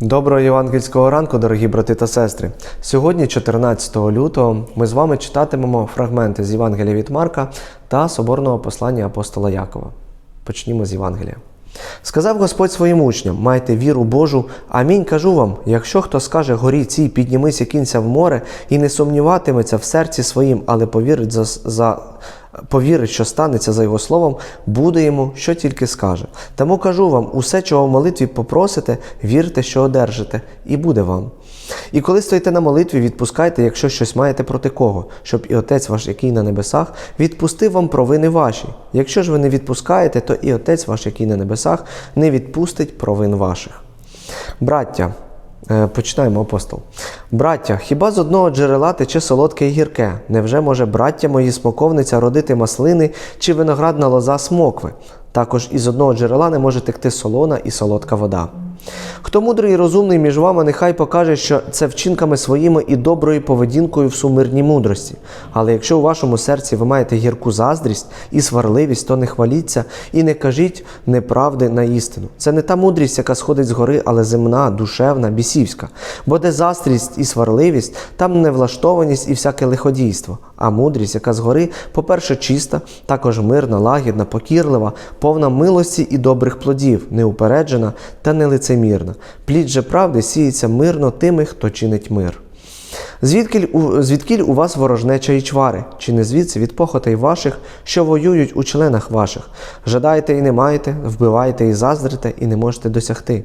Доброго євангельського ранку, дорогі брати та сестри. Сьогодні, 14 лютого, ми з вами читатимемо фрагменти з Євангелія від Марка та соборного послання апостола Якова. Почнімо з Євангелія. Сказав Господь своїм учням: майте віру Божу. Амінь кажу вам: якщо хто скаже горі цій, піднімися кінця в море, і не сумніватиметься в серці своїм, але повірить за, за повірить, що станеться за його словом, буде йому, що тільки скаже. Тому кажу вам: усе, чого в молитві попросите, вірте, що одержите, і буде вам. І коли стоїте на молитві, відпускайте, якщо щось маєте проти кого, щоб і Отець ваш, який на небесах, відпустив вам провини ваші. Якщо ж ви не відпускаєте, то і Отець ваш, який на небесах, не відпустить провин ваших. Браття, Починаємо апостол. Браття, хіба з одного джерела тече солодке і гірке? Невже може браття мої смоковниця родити маслини чи виноградна лоза смокви? Також із одного джерела не може текти солона і солодка вода. Хто мудрий і розумний між вами, нехай покаже, що це вчинками своїми і доброю поведінкою в сумирній мудрості. Але якщо у вашому серці ви маєте гірку заздрість і сварливість, то не хваліться і не кажіть неправди на істину. Це не та мудрість, яка сходить з гори, але земна, душевна, бісівська. Бо де заздрість і сварливість, там невлаштованість і всяке лиходійство. А мудрість, яка згори, по-перше, чиста, також мирна, лагідна, покірлива, повна милості і добрих плодів, неупереджена та нелицемірна. Плід же правди сіється мирно тими, хто чинить мир. Звідкіль у, звідкіль у вас ворожнеча і чвари, чи не звідси від похотей ваших, що воюють у членах ваших? Жадаєте і не маєте, вбиваєте і заздрите, і не можете досягти.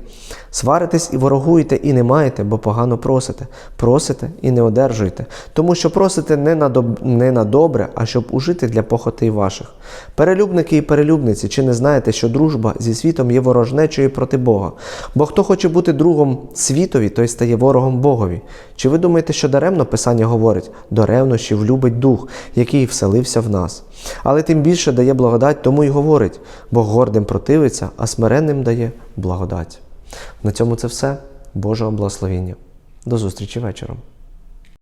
Сваритесь і ворогуєте, і не маєте, бо погано просите. Просите і не одержуєте, тому що просите не на, доб... не на добре, а щоб ужити для похотей ваших. Перелюбники і перелюбниці, чи не знаєте, що дружба зі світом є ворожнечою проти Бога? Бо хто хоче бути другом світові, той стає ворогом Богові. Чи ви думаєте, що даремно Писання говорить до ревнощів любить дух, який вселився в нас? Але тим більше дає благодать, тому й говорить, Бог гордим противиться, а смиренним дає благодать. На цьому це все. Божого благословення. До зустрічі вечором.